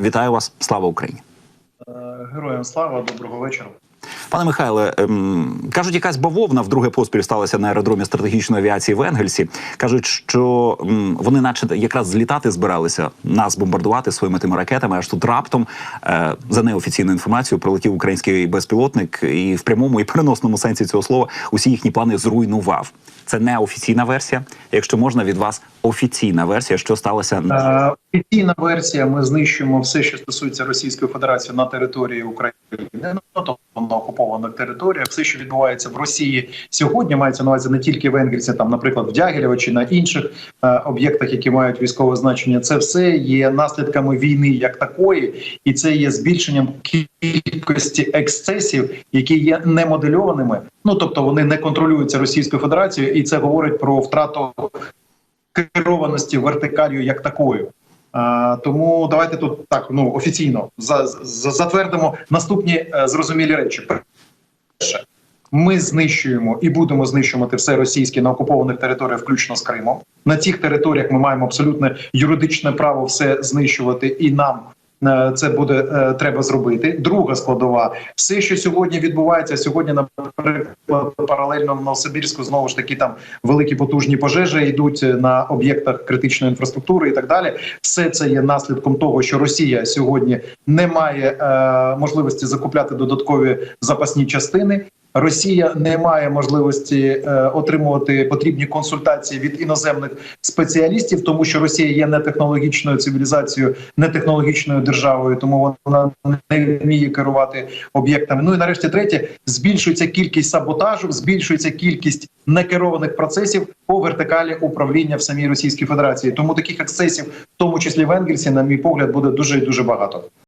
Вітаю вас! Слава Україні! Е, Героям слава, доброго вечора. Пане Михайле, ем, кажуть, якась бавовна вдруге поспіль сталася на аеродромі стратегічної авіації в Енгельсі. кажуть, що вони, наче якраз злітати збиралися нас бомбардувати своїми тими ракетами. Аж тут раптом е, за неофіційною інформацією прилетів український безпілотник, і в прямому і переносному сенсі цього слова усі їхні плани зруйнував. Це не офіційна версія. Якщо можна від вас офіційна версія, що сталося Е, Офіційна версія: ми знищуємо все, що стосується Російської Федерації на території України, ну тобто на окупованих територіях. Все, що відбувається в Росії сьогодні, мається на увазі не тільки в Енгельсі, там, наприклад, в Дягілєво чи на інших е, об'єктах, які мають військове значення. Це все є наслідками війни як такої, і це є збільшенням кількості ексцесів, які є немодельованими. Ну тобто вони не контролюються Російською Федерацією, і це говорить про втрату керованості вертикалью як такою. А, тому давайте тут так ну офіційно за, за, затвердимо наступні е, зрозумілі речі. Перше, ми знищуємо і будемо знищувати все російське на окупованих територіях, включно з Кримом. На цих територіях ми маємо абсолютне юридичне право все знищувати, і нам це буде е, треба зробити. Друга складова, все, що сьогодні відбувається, сьогодні, наприклад, паралельно в Новосибірську, знову ж таки, там великі потужні пожежі йдуть на об'єктах критичної інфраструктури і так далі. Все це є наслідком того, що Росія сьогодні не має е, можливості закупляти додаткові запасні частини. Росія не має можливості е, отримувати потрібні консультації від іноземних спеціалістів, тому що Росія є не технологічною цивілізацією, не технологічною державою, тому вона не вміє керувати об'єктами. Ну і нарешті третє збільшується кількість саботажу, збільшується кількість некерованих процесів по вертикалі управління в самій Російській Федерації. Тому таких ексцесів, в тому числі в Енгельсі, на мій погляд, буде дуже і дуже багато.